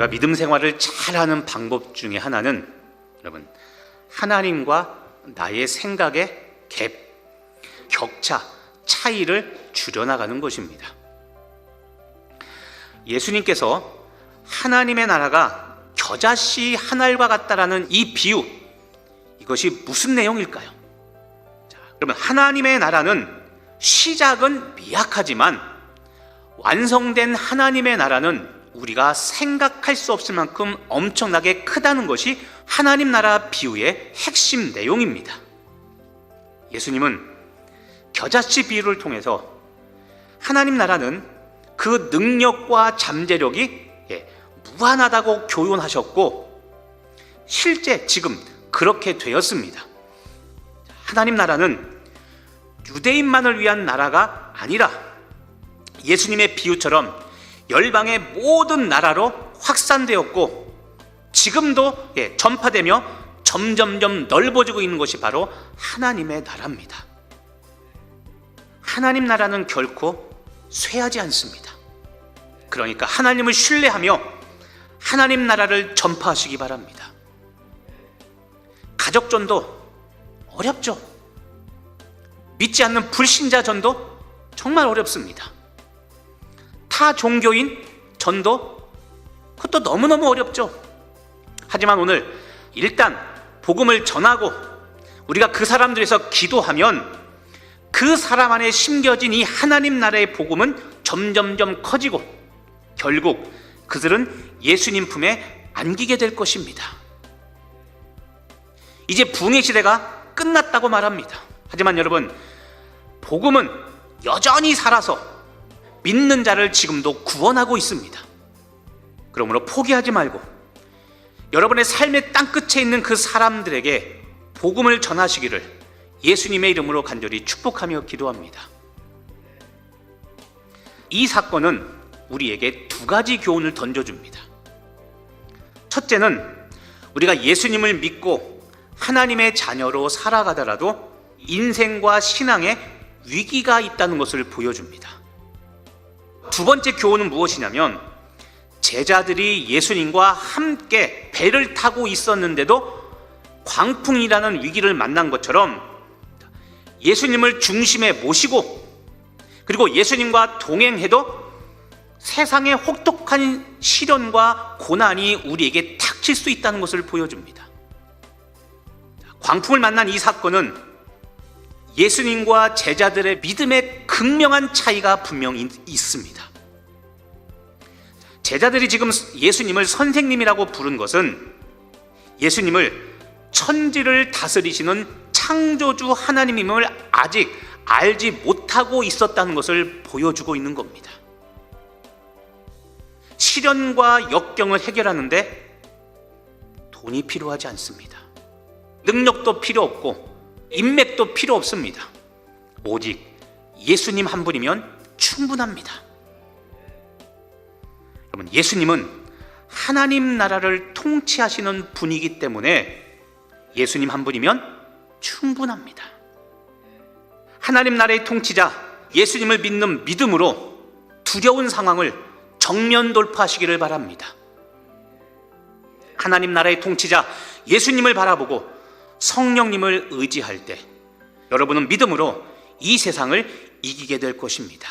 우리가 믿음 생활을 잘하는 방법 중에 하나는 여러분 하나님과 나의 생각의 갭, 격차, 차이를 줄여나가는 것입니다. 예수님께서 하나님의 나라가 겨자씨 한 알과 같다라는 이 비유 이것이 무슨 내용일까요? 자, 그러면 하나님의 나라는 시작은 미약하지만 완성된 하나님의 나라는 우리가 생각할 수 없을 만큼 엄청나게 크다는 것이 하나님 나라 비유의 핵심 내용입니다. 예수님은 겨자씨 비유를 통해서 하나님 나라는 그 능력과 잠재력이 예, 무한하다고 교훈하셨고 실제 지금 그렇게 되었습니다. 하나님 나라는 유대인만을 위한 나라가 아니라 예수님의 비유처럼 열방의 모든 나라로 확산되었고 지금도 예, 전파되며 점점점 넓어지고 있는 것이 바로 하나님의 나라입니다. 하나님 나라는 결코 쇠하지 않습니다. 그러니까 하나님을 신뢰하며 하나님 나라를 전파하시기 바랍니다. 가족 전도 어렵죠. 믿지 않는 불신자 전도 정말 어렵습니다. 타 종교인 전도 그것도 너무너무 어렵죠. 하지만 오늘 일단 복음을 전하고 우리가 그 사람들에서 기도하면 그 사람 안에 심겨진 이 하나님 나라의 복음은 점점점 커지고 결국 그들은 예수님 품에 안기게 될 것입니다. 이제 붕의 시대가 끝났다고 말합니다. 하지만 여러분, 복음은 여전히 살아서 믿는 자를 지금도 구원하고 있습니다. 그러므로 포기하지 말고 여러분의 삶의 땅끝에 있는 그 사람들에게 복음을 전하시기를 예수님의 이름으로 간절히 축복하며 기도합니다. 이 사건은 우리에게 두 가지 교훈을 던져줍니다. 첫째는 우리가 예수님을 믿고 하나님의 자녀로 살아가더라도 인생과 신앙에 위기가 있다는 것을 보여줍니다. 두 번째 교훈은 무엇이냐면 제자들이 예수님과 함께 배를 타고 있었는데도 광풍이라는 위기를 만난 것처럼 예수님을 중심에 모시고 그리고 예수님과 동행해도 세상의 혹독한 시련과 고난이 우리에게 닥칠 수 있다는 것을 보여줍니다. 광풍을 만난 이 사건은 예수님과 제자들의 믿음의 극명한 차이가 분명히 있습니다. 제자들이 지금 예수님을 선생님이라고 부른 것은 예수님을 천지를 다스리시는 창조주 하나님임을 아직 알지 못하고 있었다는 것을 보여주고 있는 겁니다. 시련과 역경을 해결하는데 돈이 필요하지 않습니다. 능력도 필요 없고 인맥도 필요 없습니다. 오직 예수님 한 분이면 충분합니다. 여러분, 예수님은 하나님 나라를 통치하시는 분이기 때문에 예수님 한 분이면 충분합니다. 하나님 나라의 통치자 예수님을 믿는 믿음으로 두려운 상황을 정면 돌파하시기를 바랍니다. 하나님 나라의 통치자 예수님을 바라보고 성령님을 의지할 때 여러분은 믿음으로 이 세상을 이기게 될 것입니다.